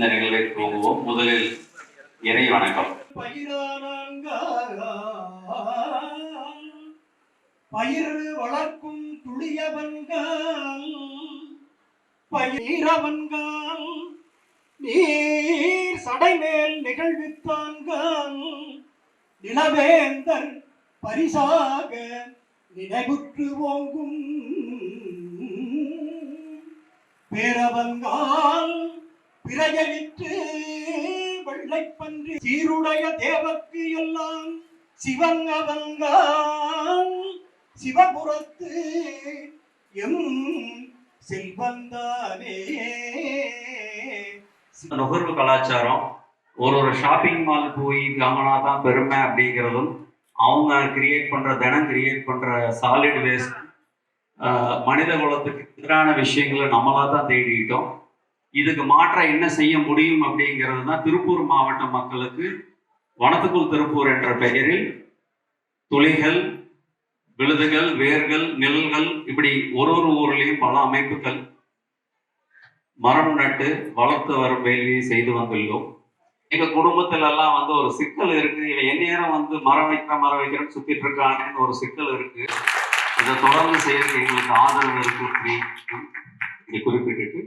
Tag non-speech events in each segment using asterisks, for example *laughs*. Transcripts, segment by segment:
இந்த நிகழ்வை துவங்குவோம் முதலில் இறை வணக்கம். பயிர் வளர்க்கும் துளியவன்கள் பயிரவன்கள் நீர் சடைமேல் நிகழ்வித்தான்கள் நிலவேந்தர் பரிசாக நினைவுற்று ஓங்கும் பேரவன்கால் பிறையலிட்டு வெள்ளைப்பன்றி சீருடைய தேவக்கு எல்லாம் சிவன் சிவபுரத்து எம் செல்வந்தானே. நுகர்வு கலாச்சாரம். ஒரு ஒரு ஷாப்பிங் மால் போய் வாங்கினா தான் பெருமை அப்படிங்கிறதும் அவங்க கிரியேட் பண்ற தினம் கிரியேட் பண்ற சாலிட் வேஸ்ட் மனித குலத்துக்கு எதிரான விஷயங்களை நம்மளா தான் தேடிட்டோம் இதுக்கு மாற்ற என்ன செய்ய முடியும் அப்படிங்கிறது தான் திருப்பூர் மாவட்ட மக்களுக்கு வனத்துக்குள் திருப்பூர் என்ற பெயரில் துளிகள் விழுதுகள் வேர்கள் நிழல்கள் இப்படி ஒரு ஒரு ஊர்லேயும் பல அமைப்புகள் மரம் நட்டு வளர்த்து வரும் வேலையை செய்து வந்துள்ளோம். எங்க குடும்பத்துல எல்லாம் வந்து ஒரு சிக்கல் இருக்கு. இவன் எந்நேரம் வந்து மரம் வைக்கிற மரம் வைக்கிறேன்னு சுத்திட்டு இருக்கானேன்னு ஒரு சிக்கல் இருக்கு. இதை தொடர்ந்து செய்யறதுக்கு எங்களுக்கு ஆதரவு இருக்கு அப்படின்னு குறிப்பிட்டுட்டு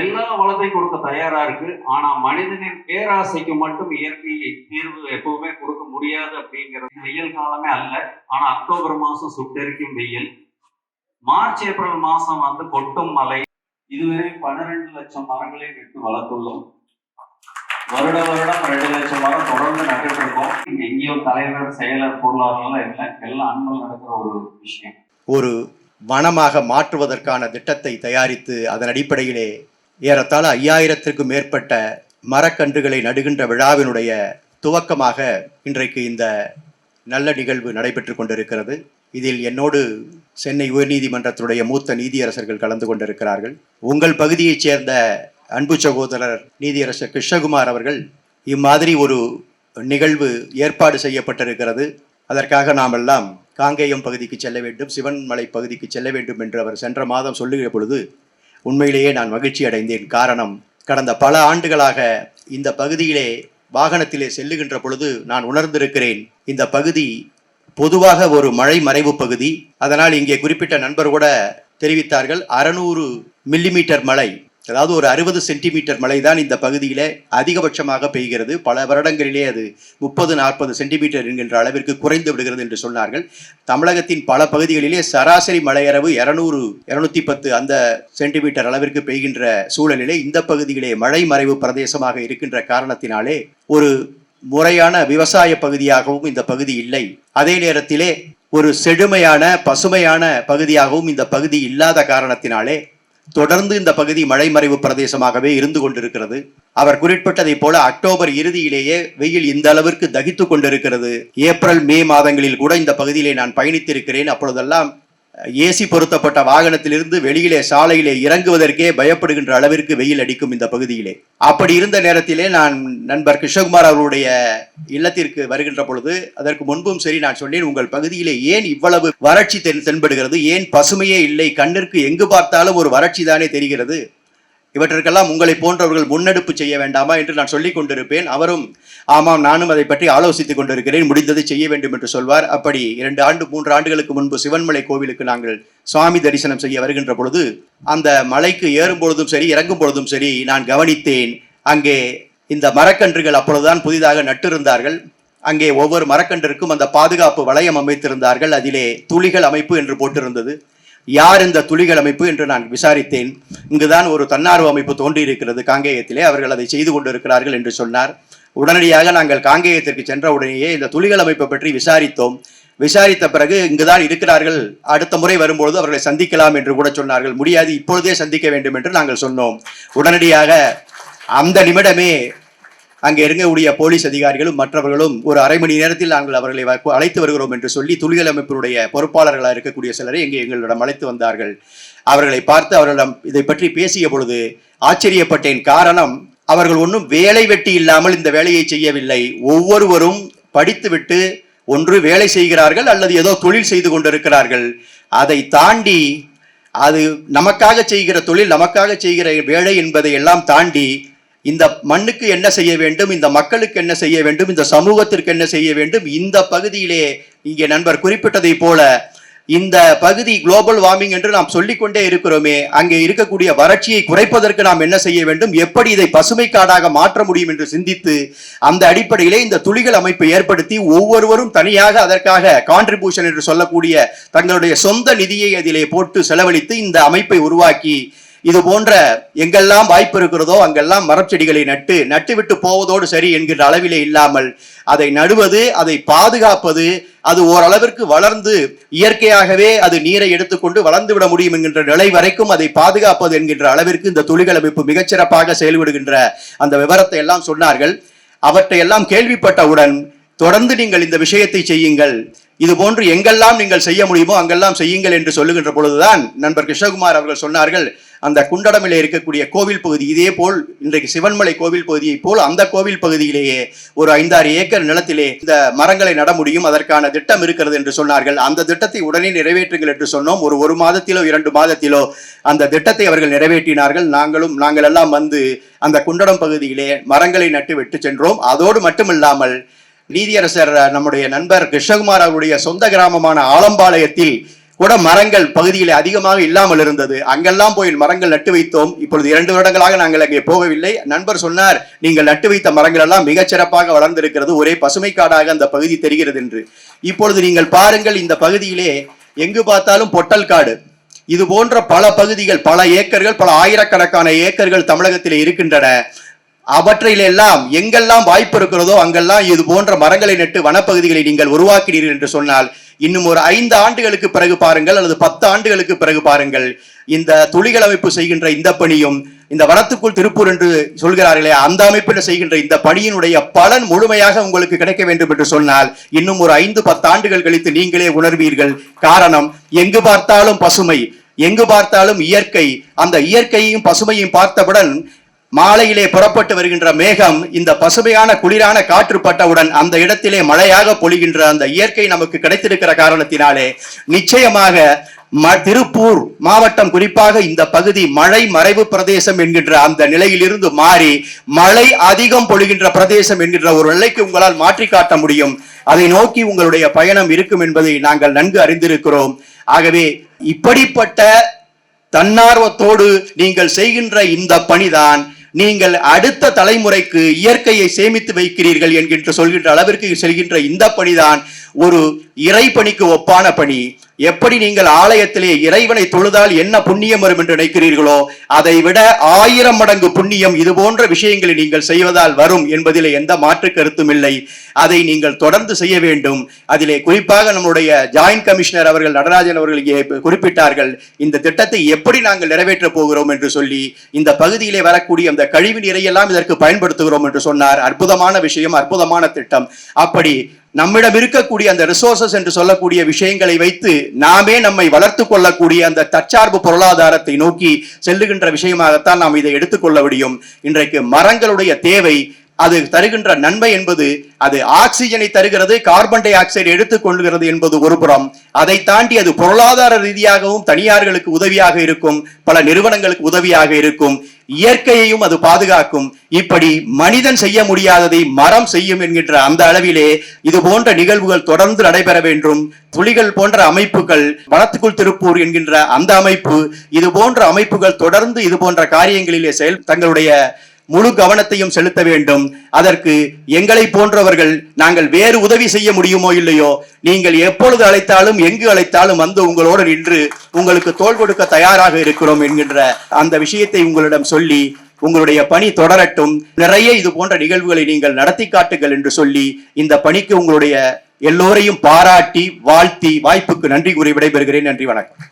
எல்லா வளத்தையும் கொடுக்க தயாரா இருக்கு. ஆனா மனிதனின் பேராசைக்கு மட்டும் இயற்கை தீர்வு எப்பவுமே கொடுக்க முடியாது அப்படிங்கிறது வெயில் காலமே அல்ல. ஆனா அக்டோபர் மாசம் சுட்டெரிக்கும் வெயில் மார்ச் ஏப்ரல் மாசம் வந்து கொட்டும் மழை. இதுவரை பன்னிரெண்டு லட்சம் மரங்களை நட்டு வளர்த்துள்ளோம். வருட வருடம் ரெண்டு லட்சம் மரம் தொடர்ந்து நட்டுட்டு இருக்கோம் எங்கேயோ தலைவர் செயலர் பொருளாதாரம் இல்லை எல்லாம் அன்பல் நடக்கிற ஒரு விஷயம். ஒரு வனமாக மாற்றுவதற்கான திட்டத்தை தயாரித்து அதன் அடிப்படையிலே ஏறத்தாழ ஐயாயிரத்திற்கும் மேற்பட்ட மரக்கன்றுகளை நடுகின்ற விழாவினுடைய துவக்கமாக இன்றைக்கு இந்த நல்ல நிகழ்வு நடைபெற்று கொண்டிருக்கிறது. இதில் என்னோடு சென்னை உயர்நீதிமன்றத்தினுடைய மூத்த நீதியரசர்கள் கலந்து கொண்டிருக்கிறார்கள். உங்கள் பகுதியைச் சேர்ந்த அன்பு சகோதரர் நீதியரசர் கிருஷ்ணகுமார் அவர்கள் இம்மாதிரி ஒரு நிகழ்வு ஏற்பாடு செய்யப்பட்டிருக்கிறது. அதற்காக நாம் எல்லாம் காங்கேயம் பகுதிக்கு செல்ல வேண்டும் சிவன்மலை பகுதிக்கு செல்ல வேண்டும் என்று அவர் சென்ற மாதம் சொல்லுகிற பொழுது உண்மையிலேயே நான் மகிழ்ச்சி அடைந்தேன். காரணம் கடந்த பல ஆண்டுகளாக இந்த பகுதியிலே வாகனத்திலே செல்லுகின்ற பொழுது நான் உணர்ந்திருக்கிறேன். இந்த பகுதி பொதுவாக ஒரு மழை மறைவு பகுதி. அதனால் இங்கே குறிப்பிட்ட நண்பர் கூட தெரிவித்தார்கள் அறநூறு மில்லிமீட்டர் மழை. அதாவது ஒரு அறுபது சென்டிமீட்டர் மழை தான் இந்த பகுதியிலே அதிகபட்சமாக பெய்கிறது. பல வருடங்களிலே அது முப்பது நாற்பது சென்டிமீட்டர் என்கின்ற அளவிற்கு குறைந்து விடுகிறது என்று சொன்னார்கள். தமிழகத்தின் பல பகுதிகளிலே சராசரி மழையளவு இரநூறு இரநூத்தி பத்து அந்த சென்டிமீட்டர் அளவிற்கு பெய்கின்ற சூழலிலே இந்த பகுதியிலே மழை மறைவு பிரதேசமாக இருக்கின்ற காரணத்தினாலே ஒரு முறையான விவசாய பகுதியாகவும் இந்த பகுதி இல்லை. அதே நேரத்திலே ஒரு செழுமையான பசுமையான பகுதியாகவும் இந்த பகுதி இல்லாத காரணத்தினாலே தொடர்ந்து இந்த பகுதி மழைமறைவு பிரதேசமாகவே இருந்து கொண்டிருக்கிறது. அவர் குறிப்பிட்டதைப் போல அக்டோபர் இறுதியிலேயே வெயில் இந்த அளவிற்கு தகித்து கொண்டிருக்கிறது. ஏப்ரல் மே மாதங்களில் கூட இந்த பகுதியிலே நான் பயணித்திருக்கிறேன். அப்பொழுதெல்லாம் ஏசி பொருத்தப்பட்ட வாகனத்திலிருந்து வெளியிலே சாலையிலே இறங்குவதற்கே பயப்படுகின்ற அளவிற்கு வெயில் அடிக்கும் இந்த பகுதியிலே. அப்படி இருந்த நேரத்திலே நான் நண்பர் கிருஷ்ணகுமார் அவருடைய இல்லத்திற்கு வருகின்ற பொழுது அதற்கு முன்பும் சரி நான் சொன்னேன் உங்கள் பகுதியிலே ஏன் இவ்வளவு வறட்சி தென் தென்படுகிறது? ஏன் பசுமையே இல்லை? கண்ணிற்கு எங்கு பார்த்தாலும் ஒரு வறட்சி தானே தெரிகிறது? இவற்றிற்கெல்லாம் உங்களை போன்றவர்கள் முன்னெடுப்பு செய்ய வேண்டாமா என்று நான் சொல்லிக் கொண்டிருப்பேன். அவரும் ஆமாம் நானும் அதை பற்றி ஆலோசித்துக் கொண்டிருக்கிறேன். முடிந்ததை செய்ய வேண்டும் என்று சொல்வார். அப்படி இரண்டு ஆண்டு மூன்று ஆண்டுகளுக்கு முன்பு சிவன்மலை கோவிலுக்கு நாங்கள் சுவாமி தரிசனம் செய்ய வருகின்ற பொழுது அந்த மலைக்கு ஏறும் பொழுதும் சரி இறங்கும் பொழுதும் சரி நான் கவனித்தேன். அங்கே இந்த மரக்கன்றுகள் அப்பொழுதுதான் புதிதாக நட்டிருந்தார்கள். அங்கே ஒவ்வொரு மரக்கன்றிற்கும் அந்த பாதுகாப்பு வளையம் அமைத்திருந்தார்கள். அதிலே துளிகள் அமைப்பு என்று போட்டிருந்தது. யார் இந்த துளிகள் அமைப்பு என்று நான் விசாரித்தேன். இங்குதான் ஒரு தன்னார்வ அமைப்பு தோன்றியிருக்கிறது காங்கேயத்திலே. அவர்கள் அதை செய்து கொண்டிருக்கிறார்கள் என்று சொன்னார். உடனடியாக நாங்கள் காங்கேயத்திற்கு சென்ற உடனேயே இந்த துளிகள் அமைப்பை பற்றி விசாரித்தோம். விசாரித்த பிறகு இங்குதான் இருக்கிறார்கள். அடுத்த முறை வரும்பொழுது அவர்களை சந்திக்கலாம் என்று கூட சொன்னார்கள். முடியாது இப்பொழுதே சந்திக்க வேண்டும் என்று நாங்கள் சொன்னோம். உடனடியாக அந்த நிமிடமே அங்கே இருக்கக்கூடிய போலீஸ் அதிகாரிகளும் மற்றவர்களும் ஒரு அரை மணி நேரத்தில் நாங்கள் அவர்களை வ- அழைத்து வருகிறோம் என்று சொல்லி துளிகள் அமைப்பினுடைய பொறுப்பாளர்களாக இருக்கக்கூடிய சிலரை இங்கே எங்களிடம் அழைத்து வந்தார்கள். அவர்களை பார்த்து அவர்களிடம் இதை பற்றி பேசிய பொழுது ஆச்சரியப்பட்டேன். காரணம் அவர்கள் ஒன்றும் வேலை வெட்டி இல்லாமல் இந்த வேலையை செய்யவில்லை. ஒவ்வொருவரும் படித்துவிட்டு ஒன்று வேலை செய்கிறார்கள் அல்லது ஏதோ தொழில் செய்து கொண்டிருக்கிறார்கள். அதை தாண்டி அது நமக்காக செய்கிற தொழில் நமக்காக செய்கிற வேலை என்பதை எல்லாம் தாண்டி இந்த மண்ணுக்கு என்ன செய்ய வேண்டும் இந்த மக்களுக்கு என்ன செய்ய வேண்டும் இந்த சமூகத்திற்கு என்ன செய்ய வேண்டும் இந்த பகுதியிலே இங்கே நண்பர் குறிப்பிட்டதைப் போல இந்த பகுதி குளோபல் வார்மிங் என்று நாம் சொல்லிக்கொண்டே இருக்கிறோமே அங்கே இருக்கக்கூடிய வறட்சியை குறைப்பதற்கு நாம் என்ன செய்ய வேண்டும் எப்படி இதை பசுமை காடாக மாற்ற முடியும் என்று சிந்தித்து அந்த அடிப்படையிலே இந்த துளிகள் அமைப்பை ஏற்படுத்தி ஒவ்வொருவரும் தனியாக அதற்காக கான்ட்ரிபியூஷன் என்று சொல்லக்கூடிய தங்களுடைய சொந்த நிதியை அதிலே போட்டு செலவழித்து இந்த அமைப்பை உருவாக்கி இது போன்ற எங்கெல்லாம் வாய்ப்பு இருக்கிறதோ அங்கெல்லாம் மரச்செடிகளை நட்டு நட்டுவிட்டு போவதோடு சரி என்கின்ற அளவிலே இல்லாமல் அதை நடுவது அதை பாதுகாப்பது அது ஓரளவிற்கு வளர்ந்து இயற்கையாகவே அது நீரை எடுத்துக்கொண்டு வளர்ந்து விட முடியும் என்கின்ற நிலை வரைக்கும் அதை பாதுகாப்பது என்கின்ற அளவிற்கு இந்த துளிகள் அமைப்பு மிகச்சிறப்பாக செயல்படுகின்ற அந்த விவரத்தை எல்லாம் சொன்னார்கள். அவற்றை எல்லாம் கேள்விப்பட்டவுடன் தொடர்ந்து நீங்கள் இந்த விஷயத்தை செய்யுங்கள். இது போன்று எங்கெல்லாம் நீங்கள் செய்ய முடியுமோ அங்கெல்லாம் செய்யுங்கள் என்று சொல்லுகின்ற பொழுதுதான் நண்பர் கிருஷ்ணகுமார் அவர்கள் சொன்னார்கள் அந்த குண்டடமில் இருக்கக்கூடிய கோவில் பகுதி இதே போல் இன்றைக்கு சிவன்மலை கோவில் பகுதியைப் போல் அந்த கோவில் பகுதியிலேயே ஒரு ஐந்தாறு ஏக்கர் நிலத்திலே இந்த மரங்களை நட முடியும் அதற்கான திட்டம் இருக்கிறது என்று சொன்னார்கள். அந்த திட்டத்தை உடனே நிறைவேற்றுங்கள் என்று சொன்னோம். ஒரு ஒரு மாதத்திலோ இரண்டு மாதத்திலோ அந்த திட்டத்தை அவர்கள் நிறைவேற்றினார்கள். நாங்களும் நாங்கள் எல்லாம் வந்து அந்த குண்டடம் பகுதியிலே மரங்களை நட்டு விட்டு சென்றோம். அதோடு மட்டுமில்லாமல் நீதியரசர் நம்முடைய நண்பர் கிருஷ்ணகுமார் அவருடைய சொந்த கிராமமான ஆலம்பாளையத்தில் கூட மரங்கள் பகுதியில் அதிகமாக இல்லாமல் இருந்தது. அங்கெல்லாம் போய் மரங்கள் நட்டு வைத்தோம். இப்பொழுது இரண்டு வருடங்களாக நாங்கள் அங்கே போகவில்லை. நண்பர் சொன்னார் நீங்கள் நட்டு வைத்த மரங்கள் எல்லாம் மிகச்சிறப்பாக வளர்ந்திருக்கிறது. ஒரே பசுமை காடாக அந்த பகுதி தெரிகிறது என்று. இப்பொழுது நீங்கள் பாருங்கள் இந்த பகுதியிலே எங்கு பார்த்தாலும் பொட்டல் காடு. இது போன்ற பல பகுதிகள் பல ஏக்கர்கள் பல ஆயிரக்கணக்கான ஏக்கர்கள் தமிழகத்தில் இருக்கின்றன. அவற்றிலெல்லாம் எங்கெல்லாம் வாய்ப்பு இருக்கிறதோ அங்கெல்லாம் இது போன்ற மரங்களை நட்டு வனப்பகுதிகளை நீங்கள் உருவாக்கினீர்கள் என்று சொன்னால் இன்னும் ஒரு ஐந்து ஆண்டுகளுக்கு பிறகு பாருங்கள் அல்லது பத்து ஆண்டுகளுக்கு பிறகு பாருங்கள். இந்த துளிகள் அமைப்பு செய்கின்ற இந்த பணியும் இந்த வனத்துக்குள் திருப்பூர் என்று சொல்கிறார்களே அந்த அமைப்பில் செய்கின்ற இந்த பணியினுடைய பலன் முழுமையாக உங்களுக்கு கிடைக்க வேண்டும் என்று சொன்னால் இன்னும் ஒரு ஐந்து பத்து ஆண்டுகள் கழித்து நீங்களே உணர்வீர்கள். காரணம் எங்கு பார்த்தாலும் பசுமை எங்கு பார்த்தாலும் இயற்கை. அந்த இயற்கையையும் பசுமையும் பார்த்தவுடன் மாலையிலே புறப்பட்டு வருகின்ற மேகம் இந்த பசுமையான குளிரான காற்று பட்டவுடன் அந்த இடத்திலே மழையாக பொழிகின்ற அந்த இயற்கை நமக்கு கிடைத்திருக்கிற காரணத்தினாலே நிச்சயமாக ம- திருப்பூர் மாவட்டம் குறிப்பாக இந்த பகுதி மழை மறைவு பிரதேசம் என்கின்ற அந்த நிலையிலிருந்து மாறி மழை அதிகம் பொழிகின்ற பிரதேசம் என்கின்ற ஒரு நிலைக்கு உங்களால் மாற்றி காட்ட முடியும். அதை நோக்கி உங்களுடைய பயணம் இருக்கும் என்பதை நாங்கள் நன்கு அறிந்திருக்கிறோம். ஆகவே இப்படிப்பட்ட தன்னார்வத்தோடு நீங்கள் செய்கின்ற இந்த பணிதான் நீங்கள் அடுத்த தலைமுறைக்கு இயற்கையை சேமித்து வைக்கிறீர்கள் என்கின்ற சொல்கின்ற அளவிற்கு செல்கின்ற இந்த பணிதான் ஒரு இறைப்பணிக்கு ஒப்பான பணி. எப்படி நீங்கள் ஆலயத்திலே இறைவனை தொழுதால் என்ன புண்ணியம் வரும் என்று நினைக்கிறீர்களோ அதை விட ஆயிரம் மடங்கு புண்ணியம் இது போன்ற விஷயங்களை நீங்கள் செய்வதால் வரும் என்பதிலே எந்த மாற்று கருத்தும் இல்லை. அதை நீங்கள் தொடர்ந்து செய்ய வேண்டும். அதிலே குறிப்பாக நம்முடைய ஜாயிண்ட் கமிஷனர் அவர்கள் நடராஜன் அவர்கள் குறிப்பிட்டார்கள் இந்த திட்டத்தை எப்படி நாங்கள் நிறைவேற்றப் போகிறோம் என்று சொல்லி இந்த பகுதியிலே வரக்கூடிய அந்த கழிவு நீரையெல்லாம் இதற்கு பயன்படுத்துகிறோம் என்று சொன்னார். அற்புதமான விஷயம் அற்புதமான திட்டம். அப்படி நம்மிடம் இருக்கக்கூடிய அந்த ரிசோர்சஸ் என்று சொல்லக்கூடிய விஷயங்களை வைத்து நாமே நம்மை வளர்த்து கொள்ளக்கூடிய அந்த தற்சார்பு பொருளாதாரத்தை நோக்கி செல்லுகின்ற விஷயமாகத்தான் நாம் இதை எடுத்துக்கொள்ள முடியும். இன்றைக்கு மரங்களுடைய தேவை அது தருகின்ற நன்மை என்பது அது ஆக்சிஜனை தருகிறது கார்பன் டை ஆக்சைடு எடுத்துக்கொள்கிறது என்பது ஒரு புறம். அதை தாண்டி அது பொருளாதார ரீதியாகவும் தனியார்களுக்கு உதவியாக இருக்கும் பல நிறுவனங்களுக்கு உதவியாக இருக்கும். இயற்கையையும் அது பாதுகாக்கும். இப்படி மனிதன் செய்ய முடியாததை மரம் செய்யும் என்கின்ற அந்த அளவிலே இது போன்ற நிகழ்வுகள் தொடர்ந்து நடைபெற வேண்டும். துளிகள் போன்ற அமைப்புகள் வனத்துக்குள் திருப்பூர் என்கின்ற அந்த அமைப்பு இது போன்ற அமைப்புகள் தொடர்ந்து இது போன்ற காரியங்களிலே செயல் தங்களுடைய முழு கவனத்தையும் செலுத்த வேண்டும். அதற்கு எங்களை போன்றவர்கள் நாங்கள் வேறு உதவி செய்ய முடியுமோ இல்லையோ நீங்கள் எப்பொழுது அழைத்தாலும் எங்கு அழைத்தாலும் வந்து உங்களோடு நின்று உங்களுக்கு தோள் கொடுக்க தயாராக இருக்கிறோம் என்கின்ற அந்த விஷயத்தை உங்களிடம் சொல்லி உங்களுடைய பணி தொடரட்டும். நிறைய இது போன்ற நிகழ்வுகளை நீங்கள் நடத்தி காட்டுங்கள் என்று சொல்லி இந்த பணிக்கு உங்களுடைய எல்லோரையும் பாராட்டி வாழ்த்தி வாய்ப்புக்கு நன்றி கூறி விடைபெறுகிறேன். நன்றி வணக்கம்.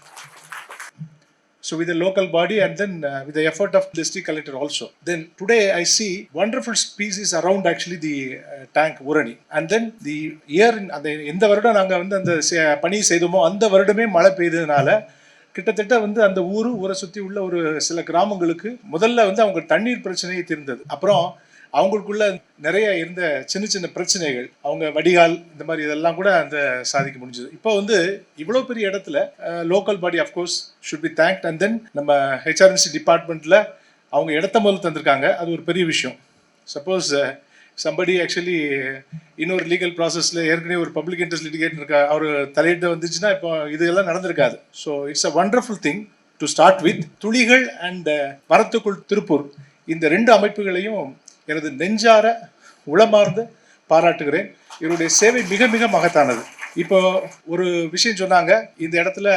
So with the local body and then uh, with the effort of district collector also. Then today I see wonderful species around actually the uh, tank Urani. And then the year in அந்த எந்த வருடம் நாங்கள் வந்து அந்த செ- பணி செய்தோமோ அந்த வருடமே மழை பெய்ததுனால கிட்டத்தட்ட வந்து அந்த ஊர் ஊரை சுற்றி உள்ள ஒரு சில கிராமங்களுக்கு முதல்ல வந்து அவங்க தண்ணீர் பிரச்சனையை தீர்ந்தது அப்புறம் அவங்களுக்குள்ள நிறைய இருந்த சின்ன சின்ன பிரச்சனைகள் அவங்க வடிகால் இந்த மாதிரி இதெல்லாம் கூட அந்த சாதிக்க முடிஞ்சது. இப்போ வந்து இவ்வளோ பெரிய இடத்துல local body of course should be thanked and then நம்ம ஹெச்ஆர்என்சி டிபார்ட்மெண்ட்டில் அவங்க இடத்த முதல்ல தந்திருக்காங்க. அது ஒரு பெரிய விஷயம். சப்போஸ் சம்படி ஆக்சுவலி இன்னொரு லீகல் ப்ராசஸில் ஏற்கனவே ஒரு பப்ளிக் இன்ட்ரெஸ்ட் லிட்டிகேட் இருக்கா அவர் தலையிட்டு வந்துச்சுன்னா இப்போ இதெல்லாம் நடந்திருக்காது. So it's a wonderful thing to start with Thuligal and மரத்துக்குள் Tiruppur இந்த ரெண்டு அமைப்புகளையும் எனது நெஞ்சார உளமார்ந்து பாராட்டுகிறேன். இவருடைய சேவை மிக மிக மகத்தானது. இப்போ ஒரு விஷயம் சொன்னாங்க இந்த இடத்துல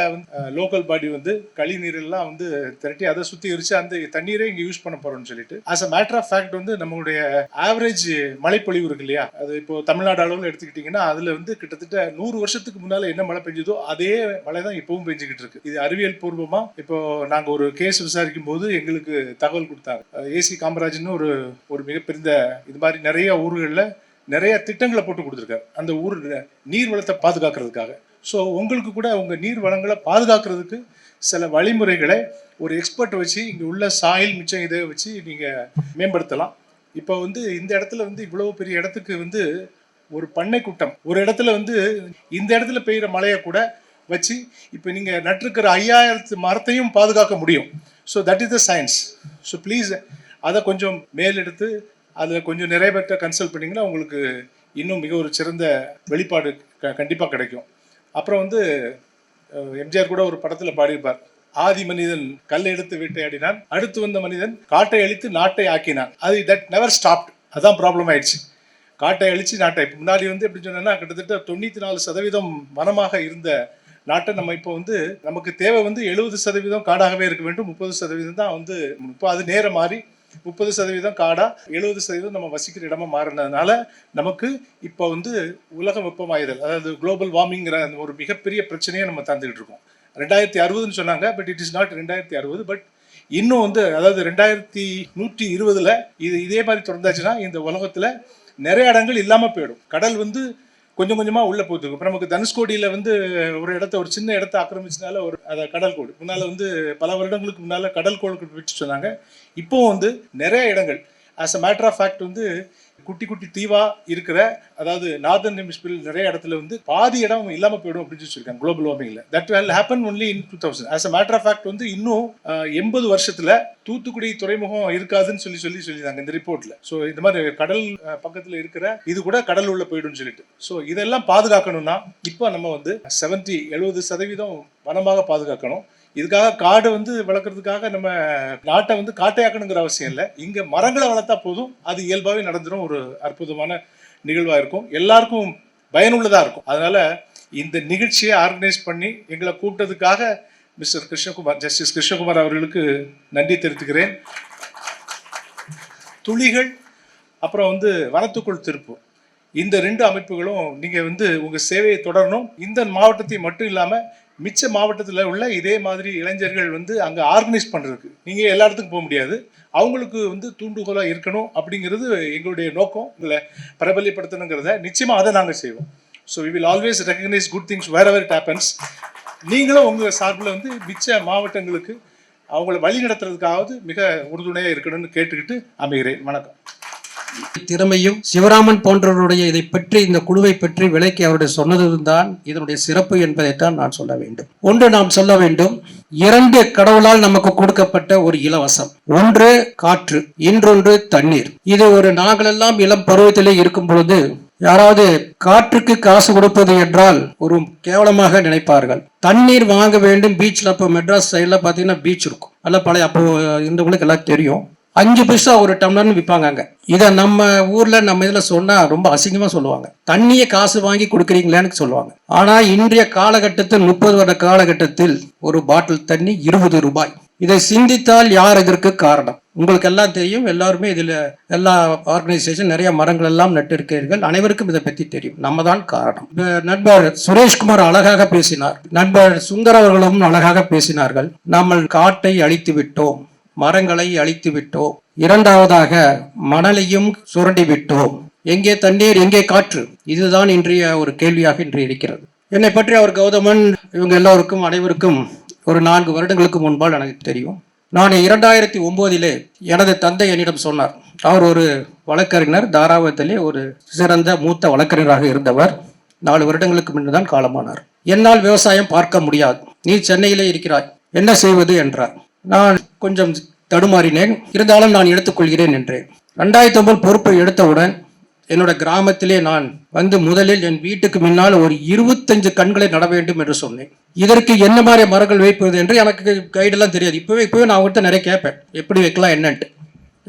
லோக்கல் பாடி வந்து கழிநீர் எல்லாம் வந்து திரட்டி அதை சுத்திகரிச்சு அந்த தண்ணீரை இங்க யூஸ் பண்ண போறோம்னு சொல்லிட்டு as a matter of fact வந்து நம்மளுடைய ஆவரேஜ் மழைப்பொழிவு இருக்கு இல்லையா? அது இப்போ தமிழ்நாடு அளவில் எடுத்துக்கிட்டிங்கன்னா அதுல வந்து கிட்டத்தட்ட நூறு வருஷத்துக்கு முன்னால என்ன மழை பெஞ்சதோ அதே மழை தான் இப்பவும் பெஞ்சுக்கிட்டு இருக்கு. இது அறிவியல் பூர்வமா இப்போ நாங்க ஒரு கேஸ் விசாரிக்கும் போது எங்களுக்கு தகவல் கொடுத்தாங்க. ஏசி காமராஜ்னு ஒரு ஒரு மிகப்பெரிய இது மாதிரி நிறைய ஊர்களில் நிறைய திட்டங்களை போட்டு கொடுத்துருக்காரு. அந்த ஊர் நீர் வளத்தை பாதுகாக்கிறதுக்காக. ஸோ உங்களுக்கு கூட உங்கள் நீர் வளங்களை பாதுகாக்கிறதுக்கு சில வழிமுறைகளை ஒரு எக்ஸ்பர்ட் வச்சு இங்கே உள்ள சாயில் மிச்சம் இதை வச்சு நீங்கள் மேம்படுத்தலாம். இப்போ வந்து இந்த இடத்துல வந்து இவ்வளோ பெரிய இடத்துக்கு வந்து ஒரு பண்ணை கூட்டம். ஒரு இடத்துல வந்து இந்த இடத்துல பெய்கிற மழையை கூட வச்சு இப்போ நீங்கள் நட்டிருக்கிற ஐயாயிரத்து மரத்தையும் பாதுகாக்க முடியும். So that is the science so please அதை கொஞ்சம் மேலெடுத்து அதில் கொஞ்சம் நிறைய பேர்கிட்ட கன்சல்ட் பண்ணிங்கன்னா உங்களுக்கு இன்னும் மிக ஒரு சிறந்த வெளிப்பாடு க கண்டிப்பாக கிடைக்கும். அப்புறம் வந்து எம்ஜிஆர் கூட ஒரு படத்தில் பாடியிருப்பார். ஆதி மனிதன் கல் எடுத்து வேட்டையாடினான் அடுத்து வந்த மனிதன் காட்டை அழித்து நாட்டை ஆக்கினான். அது தட் நெவர் ஸ்டாப்ட் அதான் ப்ராப்ளம் ஆயிடுச்சு. காட்டை அழித்து நாட்டை முன்னாடி வந்து எப்படி சொன்னேன்னா கிட்டத்தட்ட தொண்ணூற்றி நாலு சதவீதம் வனமாக இருந்த நாட்டை நம்ம இப்போ வந்து நமக்கு தேவை வந்து எழுபது சதவீதம் காடாகவே இருக்க வேண்டும். முப்பது சதவீதம் தான் வந்து இப்போ அது நேரம் மாறி முப்பது சதவீதம் காடா எழுபது சதவீதம் நம்ம வசிக்கிற இடமா மாறினதுனால நமக்கு இப்போ வந்து உலக வெப்பமாயிரல் அதாவது குளோபல் வார்மிங்கிற அந்த ஒரு மிகப்பெரிய பிரச்சனையை நம்ம தந்துக்கிட்டு இருக்கோம். ரெண்டாயிரத்தி அறுபதுன்னு சொன்னாங்க பட் இட் இஸ் நாட் ரெண்டாயிரத்தி அறுபது பட் இன்னும் வந்து அதாவது ரெண்டாயிரத்தி நூற்றி இருபதுல இது இதே மாதிரி தொடர்ந்தாச்சுன்னா இந்த உலகத்துல நிறைய இடங்கள் இல்லாமல் போயிடும். கடல் வந்து கொஞ்சம் கொஞ்சமாக உள்ளே போகுது. இப்போ நமக்கு தனுஷ்கோடியில் வந்து ஒரு இடத்த ஒரு சின்ன இடத்த ஆக்கிரமிச்சனால ஒரு அதை கடல் கோடு. முன்னால் வந்து பல வருடங்களுக்கு முன்னால் கடல் கோடு வச்சு சொன்னாங்க. இப்போ வந்து நிறைய இடங்கள். As a matter of fact வந்து குட்டி குட்டி தீவா இருக்கிற அதாவது நார்தன் ஹெமிஸ்பியர் நிறைய இடத்துல வந்து பாதி இடம் இல்லாமல் போயிடும் அப்படின்னு சொல்லியிருக்காங்க global வார்மிங்ல that will happen only in two thousand as a matter of fact வந்து இன்னும் எண்பது வருஷத்துல தூத்துக்குடி துறைமுகம் இருக்காதுன்னு சொல்லி சொல்லி சொல்லியிருந்தாங்க இந்த ரிப்போர்ட்ல ஸோ இந்த மாதிரி கடல் பக்கத்தில் பக்கத்துல இருக்கிற இது கூட கடல் உள்ள போயிடும்னு சொல்லிட்டு. ஸோ இதெல்லாம் பாதுகாக்கணும்னா இப்போ நம்ம வந்து செவன்டி எழுபது சதவீதம் வனமாக பாதுகாக்கணும். இதுக்காக காடு வந்து வளர்க்குறதுக்காக நம்ம நாட்டை வந்து காட்டையாக்கணுங்கிற அவசியம் இல்லை. இங்கே மரங்களை வளர்த்தா போதும். அது இயல்பாகவே நடந்துடும் ஒரு அற்புதமான நிகழ்வாக இருக்கும். எல்லாருக்கும் பயனுள்ளதாக இருக்கும். அதனால் இந்த நிகழ்ச்சியை ஆர்கனைஸ் பண்ணி எங்களை கூப்பிட்டதுக்காக மிஸ்டர் கிருஷ்ணகுமார் ஜஸ்டிஸ் கிருஷ்ணகுமார் அவர்களுக்கு நன்றி தெரிவித்துக்கிறேன். துளிகள் அப்புறம் வந்து வனத்துக்குள் திருப்பு. இந்த ரெண்டு அமைப்புகளும் நீங்கள் வந்து உங்கள் சேவையை தொடரணும். இந்த மாவட்டத்தை மட்டும் இல்லாமல் மிச்ச மாவட்டத்தில் உள்ள இதே மாதிரி இளைஞர்கள் வந்து அங்கே ஆர்கனைஸ் பண்ணுறதுக்கு நீங்கள் எல்லா இடத்துக்கும் போக முடியாது. அவங்களுக்கு வந்து தூண்டுகோலாக இருக்கணும் அப்படிங்கிறது எங்களுடைய நோக்கம். உங்களை பிரபலப்படுத்தணுங்கிறத நிச்சயமாக அதை நாங்கள் செய்வோம். So we will always recognise good things wherever it happens நீங்களும் உங்கள் சார்பில் வந்து மிச்ச மாவட்டங்களுக்கு அவங்கள வழி நடத்துறதுக்காவது மிக உறுதுணையாக இருக்கணும்னு கேட்டுக்கிட்டு அமைகிறேன். வணக்கம். திறமையும் சிவராமன் போன்றவருடைய இதை பற்றி இந்த குழுவை பற்றி விலைக்கு அவருடைய சொன்னதுதான் இதனுடைய சிறப்பு என்பதைத்தான் நான் சொல்ல வேண்டும். ஒன்று நாம் சொல்ல வேண்டும் இரண்டு கடவுளால் நமக்கு கொடுக்கப்பட்ட ஒரு இலவசம். ஒன்று காற்று இன்றொன்று தண்ணீர். இது ஒரு நாங்களெல்லாம் இளம் பருவத்திலே இருக்கும் பொழுது யாராவது காற்றுக்கு காசு கொடுப்பது என்றால் ஒரு கேவலமாக நினைப்பார்கள். தண்ணீர் வாங்க வேண்டும் பீச்ல அப்போ மெட்ராஸ் சைடில் பார்த்தீங்கன்னா பீச் இருக்கும். அல்ல பழைய அப்போ இருந்தவங்களுக்கு எல்லாம் தெரியும். அஞ்சு பைசா ஒரு டம்ளர்னு விற்பாங்க அங்க இதை நம்ம ஊர்ல நம்ம இதுல சொன்னா ரொம்ப அசிங்கமா சொல்லுவாங்க. தண்ணியை காசு வாங்கி கொடுக்குறீங்களேன்னு சொல்லுவாங்க. ஆனா இன்றைய காலகட்டத்தில் முப்பது வருட காலகட்டத்தில் ஒரு பாட்டில் தண்ணி இருபது ரூபாய். இதை சிந்தித்தால் யார் இதற்கு காரணம்? உங்களுக்கு எல்லாம் தெரியும். எல்லாருமே இதுல எல்லா ஆர்கனைசேஷன் நிறைய மரங்கள் எல்லாம் நட்டிருக்கிறீர்கள். அனைவருக்கும் இதை பத்தி தெரியும். நம்ம தான் காரணம். நண்பர் சுரேஷ்குமார் அழகாக பேசினார். நண்பர் சுந்தர் அவர்களும் அழகாக பேசினார்கள். நம்ம காட்டை அழித்து விட்டோம். மரங்களை அழித்து விட்டோம். இரண்டாவதாக மணலையும் சுரண்டி விட்டோம். எங்கே தண்ணீர் எங்கே காற்று? இதுதான் இன்றைய ஒரு கேள்வியாக இன்று இருக்கிறது. என்னை பற்றி அவர் கௌதமன் இவங்க எல்லோருக்கும் அனைவருக்கும் ஒரு நான்கு வருடங்களுக்கு முன்பால் எனக்கு தெரியும். நான் இரண்டாயிரத்தி ஒன்பதிலே எனது தந்தை என்னிடம் சொன்னார். அவர் ஒரு வழக்கறிஞர் தாராபுரத்திலே ஒரு சிறந்த மூத்த வழக்கறிஞராக இருந்தவர். நாலு வருடங்களுக்கு முன்பு தான் காலமானார். என்னால் விவசாயம் பார்க்க முடியாது. நீ சென்னையிலே இருக்கிறாய். என்ன செய்வது? என்றார். நான் கொஞ்சம் தடுமாறினேன். இருந்தாலும் நான் எடுத்துக்கொள்கிறேன் என்றேன் ரெண்டாயிரத்தி ஒன்பது பொறுப்பை எடுத்தவுடன் என்னோட கிராமத்திலே நான் வந்து முதலில் என் வீட்டுக்கு முன்னால் ஒரு இருபத்தஞ்சு கண்களை நட வேண்டும் என்று சொன்னேன். இதற்கு என்ன மாதிரி மரங்கள் வைப்பது என்று எனக்கு கைடெல்லாம் தெரியாது. இப்போவே இப்போவே நான் அவர்கிட்ட நிறைய கேட்பேன். எப்படி வைக்கலாம் என்னன்ட்டு.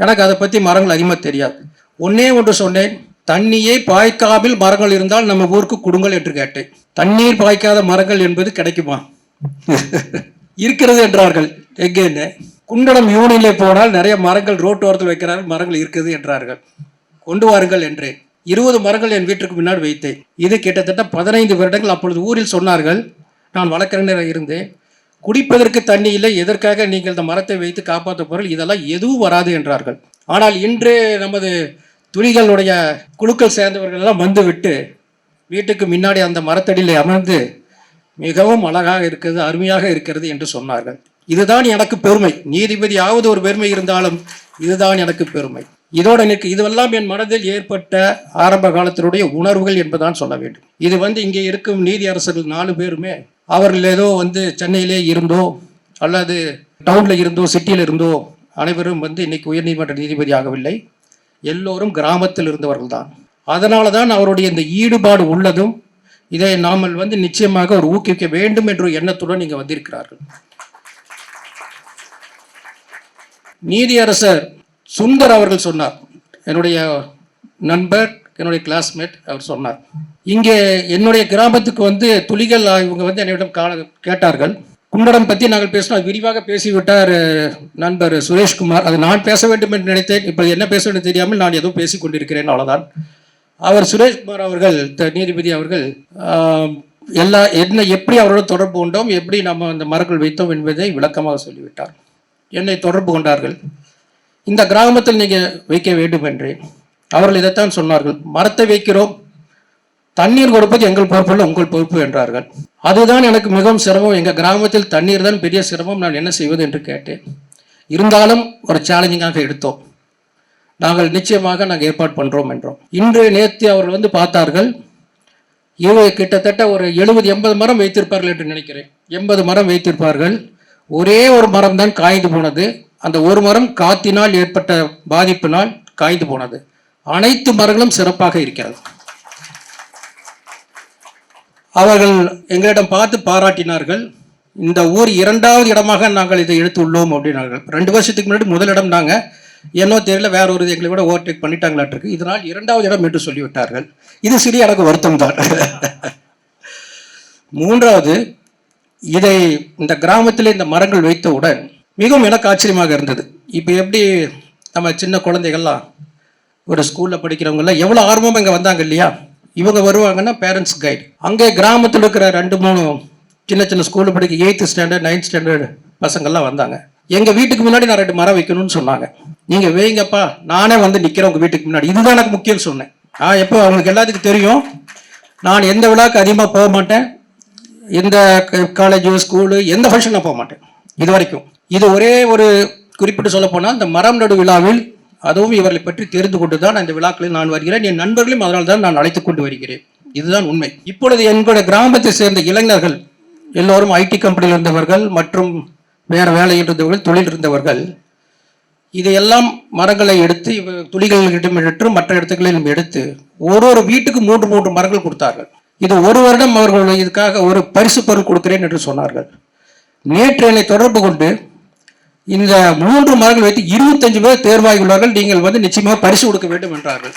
எனக்கு அதை பற்றி மரங்கள் அதிகமாக தெரியாது. ஒன்னே ஒன்று சொன்னேன் தண்ணியே பாய்க்காமல் மரங்கள் இருந்தால் நம்ம ஊருக்கு கொடுங்கள் என்று கேட்டேன். தண்ணீர் பாய்க்காத மரங்கள் என்பது கிடைக்குமா? இருக்கிறது என்றார்கள். எங்கேன்னு? குண்டடம் யூனியனிலே போனால் நிறைய மரங்கள் ரோட்டோரத்தில் வைக்கிறார்கள் மரங்கள் இருக்குது என்றார்கள். கொண்டு வாருங்கள் என்றேன் இருபது மரங்கள் என் வீட்டுக்கு முன்னாடி வைத்தேன். இது கிட்டத்தட்ட பதினைந்து வருடங்கள் அப்பொழுது ஊரில் சொன்னார்கள். நான் வழக்கறிஞராக இருந்தேன். குடிப்பதற்கு தண்ணி இல்லை எதற்காக நீங்கள் இந்த மரத்தை வைத்து காப்பாற்ற பொருள் இதெல்லாம் எதுவும் வராது என்றார்கள். ஆனால் இன்று நமது துளிகளுடைய குழுக்கள் சேர்ந்தவர்கள் எல்லாம் வந்துவிட்டு வீட்டுக்கு முன்னாடி அந்த மரத்தடியில் அமர்ந்து மிகவும் அழகாக இருக்கிறது அருமையாக இருக்கிறது என்று சொன்னார்கள். இதுதான் எனக்கு பெருமை. நீதிபதியாவது ஒரு பெருமை இருந்தாலும் இதுதான் எனக்கு பெருமை. இதோட எனக்கு இதுவெல்லாம் என் மனதில் ஏற்பட்ட ஆரம்ப காலத்தினுடைய உணர்வுகள் என்பதான் சொல்ல வேண்டும். இது வந்து இங்கே இருக்கும் நீதி அரசர்கள் நாலு பேருமே அவர்கள் ஏதோ வந்து சென்னையிலே இருந்தோ அல்லது டவுன்ல இருந்தோ சிட்டியில் இருந்தோ அனைவரும் வந்து இன்னைக்கு உயர்நீதிமன்ற நீதிபதி ஆகவில்லை எல்லோரும் கிராமத்தில் இருந்தவர்கள் தான் அதனால தான் அவருடைய இந்த ஈடுபாடு உள்ளதும் இதை நாமல் வந்து நிச்சயமாக ஒரு ஊக்குவிக்க வேண்டும் என்ற எண்ணத்துடன் இங்கே வந்திருக்கிறார்கள். நீதியரசர் சுந்தர் அவர்கள் சொன்னார். என்னுடைய நண்பர் என்னுடைய கிளாஸ்மேட் அவர் சொன்னார். இங்கே என்னுடைய கிராமத்துக்கு வந்து துளிகள் இவங்க வந்து என்னிடம் கா கேட்டார்கள். குண்டடம் பற்றி நாங்கள் பேசினோம். விரிவாக பேசிவிட்டார் நண்பர் சுரேஷ்குமார். அது நான் பேச வேண்டும் என்று நினைத்தேன். இப்போ என்ன பேச வேண்டும் தெரியாமல் நான் ஏதோ பேசிக் கொண்டிருக்கிறேன் அவ்வளோதான் அவர் சுரேஷ்குமார் அவர்கள் த- நீதிபதி அவர்கள் எல்லா என்ன எப்படி அவரோட தொடர்பு கொண்டோம் எப்படி நம்ம அந்த மரங்கள் வைத்தோம் என்பதை விளக்கமாக சொல்லிவிட்டார். என்னை தொடர்பு கொண்டார்கள். இந்த கிராமத்தில் நீங்கள் வைக்க வேண்டும் என்றேன் அவர்கள் இதைத்தான் சொன்னார்கள். மரத்தை வைக்கிறோம். தண்ணீர் கொடுப்பது எங்கள் பொறுப்பில் உங்கள் பொறுப்பு என்றார்கள். அதுதான் எனக்கு மிகவும் சிரமம். எங்கள் கிராமத்தில் தண்ணீர் தான் பெரிய சிரமம். நான் என்ன செய்வது? என்று கேட்டேன். இருந்தாலும் ஒரு சேலஞ்சிங்காக எடுத்தோம். நாங்கள் நிச்சயமாக நாங்கள் ஏற்பாடு பண்ணுறோம் என்றோம். இன்று நேற்று அவர்கள் வந்து பார்த்தார்கள் இவங்க கிட்டத்தட்ட ஒரு எழுபது எண்பது மரம் வைத்திருப்பார்கள் என்று நினைக்கிறேன். எண்பது மரம் வைத்திருப்பார்கள். ஒரே ஒரு மரம் தான் காய்ந்து போனது. அந்த ஒரு மரம் காத்தினால் ஏற்பட்ட பாதிப்பினால் காய்ந்து போனது. அனைத்து மரங்களும் சிறப்பாக இருக்கிறது. அவர்கள் எங்களிடம் பார்த்து பாராட்டினார்கள் இந்த ஊர் இரண்டாவது இடமாக நாங்கள் இதை எடுத்துள்ளோம் அப்படின்னார்கள். ரெண்டு வருஷத்துக்கு முன்னாடி முதலிடம் நாங்கள் என்னோ தெரியல வேற ஒரு எங்களை விட ஓவர்டேக் பண்ணிட்டாங்களாட்டிருக்கு. இதனால் இரண்டாவது இடம் என்று சொல்லிவிட்டார்கள். இது சிறிய எனக்கு வருத்தம் தான். *laughs* மூன்றாவது இதை இந்த கிராமத்தில் இந்த மரங்கள் வைத்தவுடன் மிகவும் எனக்கு ஆச்சரியமாக இருந்தது. இப்போ எப்படி நம்ம சின்ன குழந்தைகள்லாம் ஒரு ஸ்கூலில் படிக்கிறவங்கெல்லாம் எவ்வளோ ஆர்வமாக இங்கே வந்தாங்க இல்லையா? இவங்க வருவாங்கன்னா பேரண்ட்ஸ் கைடு அங்கே கிராமத்தில் இருக்கிற ரெண்டு மூணு சின்ன சின்ன ஸ்கூலில் படிக்க எயித்து ஸ்டாண்டர்ட் நைன்த் ஸ்டாண்டர்ட் பசங்கள்லாம் வந்தாங்க. எங்கள் வீட்டுக்கு முன்னாடி நான் ரெண்டு மரம் வைக்கணும்னு சொன்னாங்க. நீங்கள் வைங்கப்பா நானே வந்து நிக்கிறேன் உங்க வீட்டுக்கு முன்னாடி. இதுதான் எனக்கு முக்கியம் சொன்னேன். நான் எப்போ அவங்களுக்கு எல்லாத்துக்கும் தெரியும். நான் எந்த விழாக்கு அதிகமாக போக மாட்டேன். எந்த காலேஜ் ஸ்கூலு எந்த ஃபங்க்ஷன் நான் போக மாட்டேன். இது வரைக்கும். இது ஒரே ஒரு குறிப்பிட்டு சொல்ல போனால் இந்த மரம் நடு விழாவில் அதுவும் இவர்களை பற்றி தெரிந்து கொண்டு தான் இந்த விழாக்களில் நான் வருகிறேன். என் நண்பர்களையும் அதனால் தான் நான் அழைத்து கொண்டு வருகிறேன். இதுதான் உண்மை. இப்பொழுது எங்களுடைய கிராமத்தை சேர்ந்த இளைஞர்கள் எல்லோரும் ஐடி கம்பெனியில் இருந்தவர்கள் மற்றும் வேறு வேலையில் இருந்தவர்கள் தொழில் இருந்தவர்கள் இதையெல்லாம் மரங்களை எடுத்து துளிகளிடம் எடுத்து மற்ற இடத்துகளிலும் எடுத்து ஒரு ஒரு வீட்டுக்கு மூன்று மூன்று மரங்கள் கொடுத்தார்கள். இது ஒரு வருடம் அவர்கள் இதுக்காக ஒரு பரிசு பொருள் கொடுக்கிறேன் என்று சொன்னார்கள். நேற்று என்னை தொடர்பு கொண்டு இந்த மூன்று மரங்கள் வைத்து இருபத்தஞ்சு பேர் தேர்வாகியுள்ளார்கள் நீங்கள் வந்து நிச்சயமாக பரிசு கொடுக்க வேண்டும் என்றார்கள்.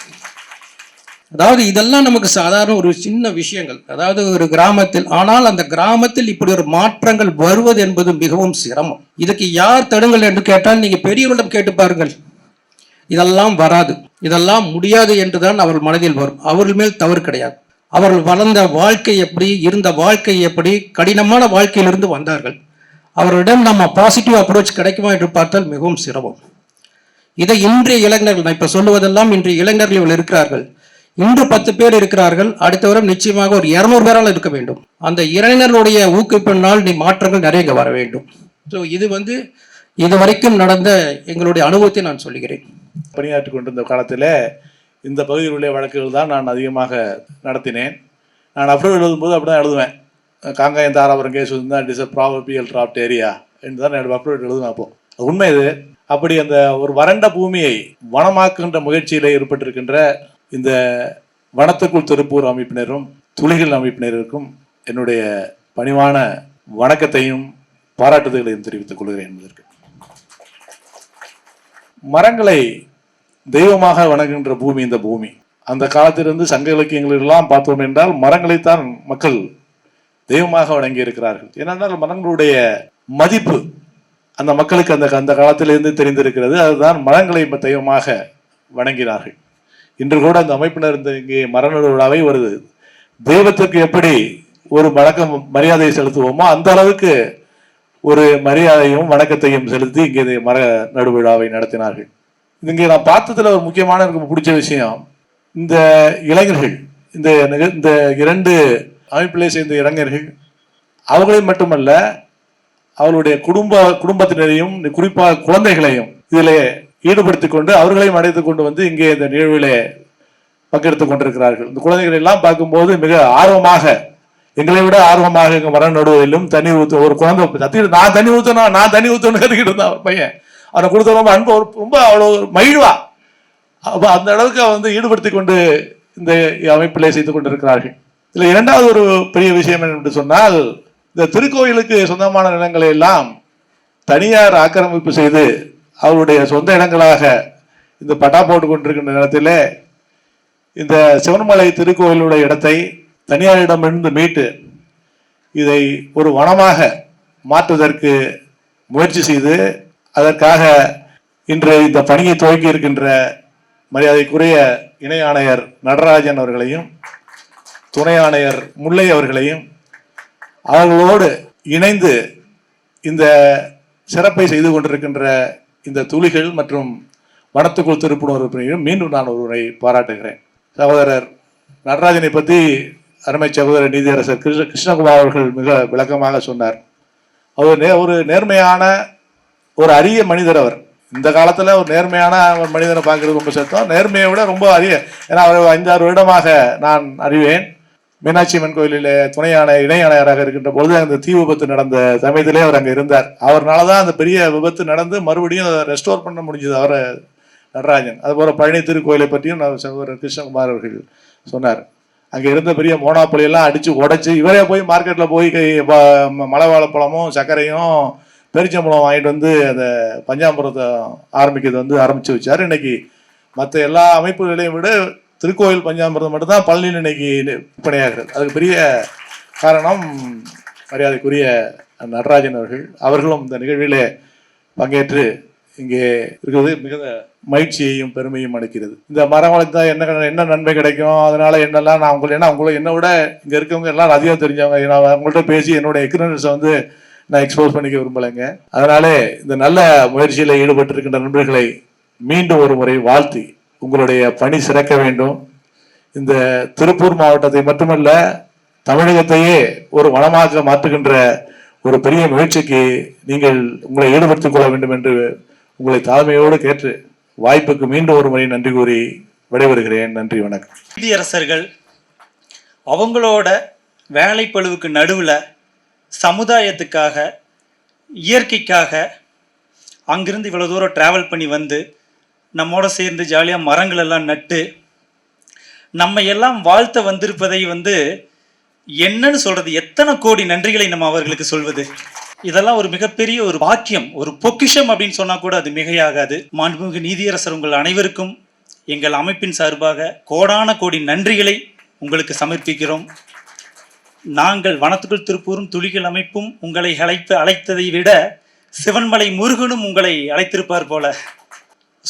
அதாவது இதெல்லாம் நமக்கு சாதாரண ஒரு சின்ன விஷயங்கள். அதாவது ஒரு கிராமத்தில் ஆனால் அந்த கிராமத்தில் இப்படி ஒரு மாற்றங்கள் வருவது என்பது மிகவும் சிரமம். இதுக்கு யார் தடுங்கள் என்று கேட்டால் நீங்கள் பெரியவர்களிடம் கேட்டு பாருங்கள். இதெல்லாம் வராது. இதெல்லாம் முடியாது என்றுதான் அவர்கள் மனதில் வரும். அவர்கள் மேல் தவறு கிடையாது. அவர்கள் வளர்ந்த வாழ்க்கை எப்படி இருந்த வாழ்க்கை எப்படி கடினமான வாழ்க்கையிலிருந்து வந்தார்கள். அவர்களிடம் நம்ம பாசிட்டிவ் அப்ரோச் கிடைக்குமா என்று பார்த்தால் மிகவும் சிரமம். இதை இன்றைய இளைஞர்கள் நான் இப்போ சொல்லுவதெல்லாம் இன்றைய இளைஞர்கள் இவர்கள் இருக்கிறார்கள். இன்று பத்து பேர் இருக்கிறார்கள். அடுத்த வாரம் நிச்சயமாக ஒரு இருநூறு பேரால் இருக்க வேண்டும். அந்த இளைஞர்களுடைய ஊக்குவிப்பினால் நீ மாற்றங்கள் நிறைய இங்கே வர வேண்டும். ஸோ இது வந்து இது வரைக்கும் நடந்த எங்களுடைய அனுபவத்தை நான் சொல்லுகிறேன். பணியாற்றி கொண்டிருந்த காலத்தில் இந்த பகுதியில் உள்ள வழக்குகள் தான் நான் அதிகமாக நடத்தினேன். நான் அப்ரூவல் எழுதும்போது அப்படி தான் எழுதுவேன். காங்காயம் தாராபுரம் கேஸ் வந்து it is a probable draft area என்று தான் என்னோட அப்ரூவல் எழுதுவேன் அப்போது உண்மை இது. அப்படி அந்த ஒரு வறண்ட பூமியை வனமாக்குகின்ற முயற்சியில் ஏற்பட்டிருக்கின்ற இந்த வனத்துக்குள் திருப்பூர் அமைப்பினரும் துளிகள் அமைப்பினருக்கும் என்னுடைய பணிவான வணக்கத்தையும் பாராட்டுதல்களையும் தெரிவித்துக் கொள்கிறேன் என்பதற்கு. மரங்களை தெய்வமாக வணங்குகின்ற பூமி இந்த பூமி. அந்த காலத்திலிருந்து சங்க இலக்கியங்களெல்லாம் பார்த்தோம் என்றால் மரங்களைத்தான் மக்கள் தெய்வமாக வணங்கி இருக்கிறார்கள் ஏனென்றால் மரங்களுடைய மதிப்பு அந்த மக்களுக்கு அந்த அந்த காலத்திலிருந்து தெரிந்திருக்கிறது. அதுதான் மரங்களை தெய்வமாக வணங்கினார்கள். இன்று கூட அந்த அமைப்பினர் இந்த இங்கே மரநடு விழாவை ஒரு தெய்வத்திற்கு எப்படி ஒரு வணக்கம் மரியாதையை செலுத்துவோமோ அந்த அளவுக்கு ஒரு மரியாதையும் வணக்கத்தையும் செலுத்தி இங்கே இந்த மர நடுவிழாவை நடத்தினார்கள். இங்கே நான் பார்த்ததில் ஒரு முக்கியமான எனக்கு பிடிச்ச விஷயம் இந்த இளைஞர்கள் இந்த இந்த இரண்டு அமைப்பிலே சேர்ந்த இளைஞர்கள் அவர்களையும் மட்டுமல்ல அவர்களுடைய குடும்ப குடும்பத்தினரையும் குறிப்பாக குழந்தைகளையும் இதிலே ஈடுபடுத்திக் கொண்டு அவர்களையும் அழைத்துக் கொண்டு வந்து இங்கே இந்த நிகழ்விலே பங்கெடுத்துக் கொண்டிருக்கிறார்கள். இந்த குழந்தைகள் எல்லாம் பார்க்கும்போது மிக ஆர்வமாக எங்களை விட ஆர்வமாக எங்க மரம் நடுவதிலும் தண்ணி ஊற்ற ஒரு குழந்தை கத்திட்டு நான் தண்ணி ஊற்றணும் நான் தண்ணி ஊற்றணும் கத்திக்கிட்டு இருந்தான் பையன். அவனை கொடுத்த ரொம்ப அன்பு ஒரு- ரொம்ப அவ்வளோ மகிழ்வா. அப்போ அந்த அளவுக்கு அவன் வந்து ஈடுபடுத்தி கொண்டு இந்த அமைப்பிலே செய்து கொண்டிருக்கிறார்கள். இதில் இரண்டாவது ஒரு பெரிய விஷயம் என்று சொன்னால் இந்த திருக்கோயிலுக்கு சொந்தமான நிலங்களை எல்லாம் தனியார் ஆக்கிரமிப்பு செய்து அவருடைய சொந்த இடங்களாக இந்த பட்டா போட்டு கொண்டிருக்கின்ற நேரத்திலே இந்த சிவன்மலை திருக்கோயிலுடைய இடத்தை தனியாரிடமிருந்து மீட்டு இதை ஒரு வனமாக மாற்றுவதற்கு முயற்சி செய்து அதற்காக இன்று இந்த பணியை துவக்கி இருக்கின்ற மரியாதைக்குரிய இணை ஆணையர் நடராஜன் அவர்களையும் துணை ஆணையர் முல்லை அவர்களையும் அவர்களோடு இணைந்து இந்த சிறப்பை செய்து கொண்டிருக்கின்ற இந்த துளிகள் மற்றும் வனத்துக்குள் திருப்புணர்வு மீண்டும் நான் ஒருவரை பாராட்டுகிறேன். சகோதரர் நடராஜனை பற்றி அருமை சகோதரர் நீதியரசர் கிருஷ்ண கிருஷ்ணகுமார் அவர்கள் மிக விளக்கமாக சொன்னார். அவர் நே ஒரு நேர்மையான ஒரு அரிய மனிதர் அவர். இந்த காலத்தில் ஒரு நேர்மையான ஒரு மனிதனை பார்க்கறது ரொம்ப சத்தம். நேர்மையை விட ரொம்ப அரிய. ஏன்னா அவர் ஐந்தாறு வருடமாக நான் அறிவேன். மீனாட்சி அம்மன் கோயிலில் துணை ஆணைய இணை இருக்கின்ற பொழுது அந்த தீ விபத்து நடந்த சமயத்திலே அவர் அங்கே இருந்தார். அவர்னால தான் அந்த பெரிய விபத்து நடந்து மறுபடியும் அதை ரெஸ்டோர் பண்ண முடிஞ்சது. அவரை நடராஜன். அதுபோல் பழனி திருக்கோயிலை பற்றியும் நான் சகோதரர் கிருஷ்ணகுமார் அவர்கள் சொன்னார். அங்கே இருந்த பெரிய மோனாப்பொலி எல்லாம் அடிச்சு இவரே போய் மார்க்கெட்டில் போய் கை ம- மலை வாழைப்பழமும் சர்க்கரையும் பெரிச்சம்பழம் வாங்கிட்டு வந்து அந்த பஞ்சாமிரத்தை ஆரம்பிக்கிறது வந்து ஆரம்பித்து வச்சார். இன்னைக்கு மற்ற எல்லா அமைப்புகளையும் விட திருக்கோயில் பஞ்சாமிரதம் மட்டும்தான் பழனியில் இன்னைக்கு விற்பனையாகிறது அதுக்கு பெரிய காரணம் மரியாதைக்குரிய நடராஜன் அவர்கள். அவர்களும் இந்த நிகழ்விலே பங்கேற்று இங்கே இருக்கிறது. மிகுந்த மகிழ்ச்சியையும் பெருமையும் அளிக்கிறது. இந்த மரம் வளர்த்தா என்ன என்ன நன்மை கிடைக்கும்? அதனால என்னெல்லாம் நான் உங்களை ஏன்னா உங்களை என்னை விட இங்கே இருக்கவங்க எல்லாம் அதிகம் தெரிஞ்சவங்க. நான் அவங்கள்ட்ட பேசி என்னோட எக்ஸ்பீரியன்ஸை வந்து நான் எக்ஸ்போஸ் பண்ணிக்க விரும்பலைங்க. அதனாலே இந்த நல்ல முயற்சியில் ஈடுபட்டிருக்கின்ற நண்பர்களை மீண்டும் ஒரு முறை வாழ்த்தி உங்களுடைய பணி சிறக்க வேண்டும். இந்த திருப்பூர் மாவட்டத்தை மட்டுமல்ல தமிழகத்தையே ஒரு வளமாக மாற்றுகின்ற ஒரு பெரிய முயற்சிக்கு நீங்கள் உங்களை ஈடுபடுத்திக் கொள்ள வேண்டும் என்று உங்களை தாழ்மையோடு கேட்டு வாய்ப்புக்கு மீண்டும் ஒரு முறை நன்றி கூறி விடைபெறுகிறேன். நன்றி வணக்கம். நீதியரசர்கள் அவங்களோட வேலைப்பளுவுக்கு நடுவில் சமுதாயத்துக்காக இயற்கைக்காக அங்கிருந்து இவ்வளோ தூரம் ட்ராவல் பண்ணி வந்து நம்மோட சேர்ந்து ஜாலியாக மரங்கள் எல்லாம் நட்டு நம்ம எல்லாம் வாழ்த்த வந்திருப்பதை வந்து என்னன்னு சொல்றது எத்தனை கோடி நன்றிகளை நம்ம அவர்களுக்கு சொல்வது? இதெல்லாம் ஒரு மிகப்பெரிய ஒரு வாக்கியம் ஒரு பொக்கிஷம் அப்படின்னு சொன்னா கூட அது மிகையாகாது. மாண்புமிகு நீதியரசர் உங்கள் அனைவருக்கும் எங்கள் அமைப்பின் சார்பாக கோடான கோடி நன்றிகளை உங்களுக்கு சமர்ப்பிக்கிறோம். நாங்கள் வனத்துக்குள் திருப்பூரும் துளிகள் அமைப்பும் உங்களை அழைத்து அழைத்ததை விட சிவன்மலை முருகனும் உங்களை அழைத்திருப்பார் போல.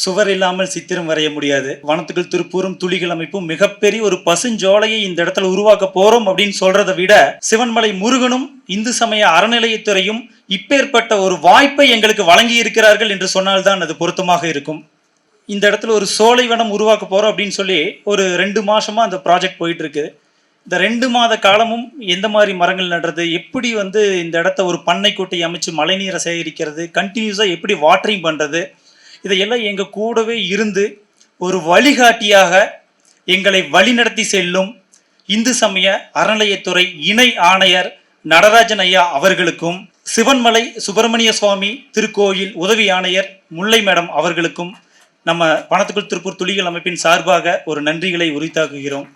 சுவர் இல்லாமல் சித்திரம் வரைய முடியாது. வனத்துக்குள் திருப்பூரும் துளிகள் அமைப்பும் மிகப்பெரிய ஒரு பசுஞ்சோலையை இந்த இடத்துல உருவாக்க போறோம் அப்படின்னு சொல்றதை விட சிவன்மலை முருகனும் இந்து சமய அறநிலையத்துறையும் இப்பேற்பட்ட ஒரு வாய்ப்பை எங்களுக்கு வழங்கி இருக்கிறார்கள் என்று சொன்னால்தான் அது பொருத்தமாக இருக்கும். இந்த இடத்துல ஒரு சோலை வனம் உருவாக்க போறோம் அப்படின்னு சொல்லி ஒரு ரெண்டு மாசமா அந்த ப்ராஜெக்ட் போயிட்டு இருக்கு இந்த ரெண்டு மாத காலமும் எந்த மாதிரி மரங்கள் நடுறது எப்படி வந்து இந்த இடத்த ஒரு பண்ணை கூட்டை அமைச்சு மழைநீரை சேகரிக்கிறது கண்டினியூஸாக எப்படி வாட்டரிங் பண்ணுறது இதையெல்லாம் எங்கள் கூடவே இருந்து ஒரு வழிகாட்டியாக எங்களை வழிநடத்தி செல்லும் இந்து சமய அறநிலையத்துறை இணை ஆணையர் நடராஜன் ஐயா அவர்களுக்கும் சிவன்மலை சுப்பிரமணிய சுவாமி திருக்கோயில் உதவி ஆணையர் முல்லை மேடம் அவர்களுக்கும் நம்ம பணத்துக்குள் திருப்பூர் துளிகள் அமைப்பின் சார்பாக ஒரு நன்றிகளை உரித்தாக்குகிறோம்.